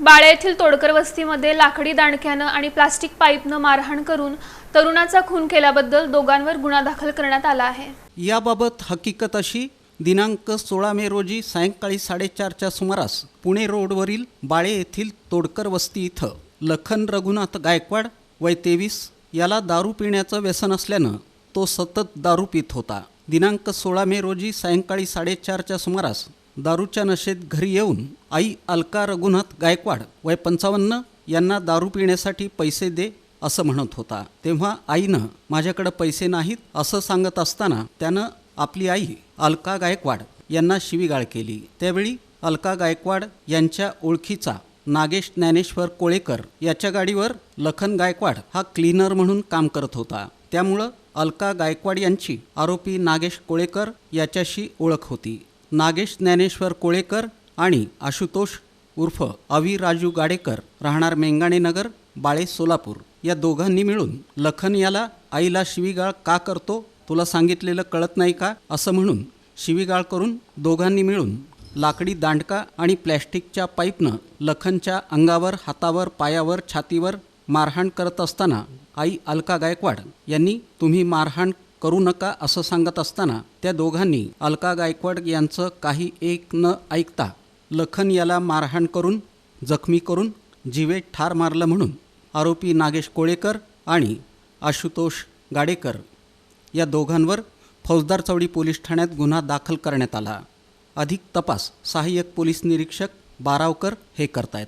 बाळे येथील तोडकर वस्तीमध्ये लाकडी दांडक्यानं आणि प्लास्टिक पाईपनं मारहाण करून तरुणाचा खून केल्याबद्दल दोघांवर गुन्हा दाखल करण्यात आला आहे. याबाबत हकीकत अशी दिनांक सोळा मे रोजी सायंकाळी साडेचारच्या सुमारास पुणे रोडवरील बाळे येथील तोडकर वस्ती इथं लखन रघुनाथ गायकवाड वय तेवीस याला दारू पिण्याचं व्यसन असल्यानं तो सतत दारू पित होता. दिनांक सोळा मे रोजी सायंकाळी साडेचारच्या सुमारास दारूच्या नशेत घरी येऊन आई अलका रघुनाथ गायकवाड वय पंचावन्न यांना दारू पिण्यासाठी पैसे दे असं म्हणत होता. तेव्हा आईनं माझ्याकडे पैसे नाहीत असं सांगत असताना त्यानं आपली आई अलका गायकवाड यांना शिवीगाळ केली. त्यावेळी अलका गायकवाड यांच्या ओळखीचा नागेश ज्ञानेश्वर कोळेकर याच्या गाडीवर लखन गायकवाड हा क्लीनर म्हणून काम करत होता. त्यामुळं अलका गायकवाड यांची आरोपी नागेश कोळेकर याच्याशी ओळख होती. नागेश ज्ञानेश्वर कोळेकर आणि आशुतोष उर्फ अवी राजू गाडेकर राहणार मेंगाणे नगर बाळे सोलापूर. या दोघांनी मिळून लखन याला आईला शिवीगाळ का करतो तुला सांगितलेलं कळत नाही का? असं म्हणून शिवीगाळ करून दोघांनी मिळून लाकडी दांडका आणि प्लॅस्टिकच्या पाईपनं लखनच्या अंगावर हातावर पायावर छातीवर मारहाण करत असताना आई अलका गायकवाड यांनी तुम्ही मारहाण करू नका असं सांगत असताना त्या दोघांनी अलका गायकवाड यांचं काही एक न ऐकता लखन याला मारहाण करून जखमी करून जीवे ठार मारलं म्हणून आरोपी नागेश कोळेकर आणि आशुतोष गाडेकर या दोघांवर फौजदार चौडी पोलीस ठाण्यात गुन्हा दाखल करण्यात आला. अधिक तपास सहाय्यक पोलीस निरीक्षक बारावकर हे करतायत.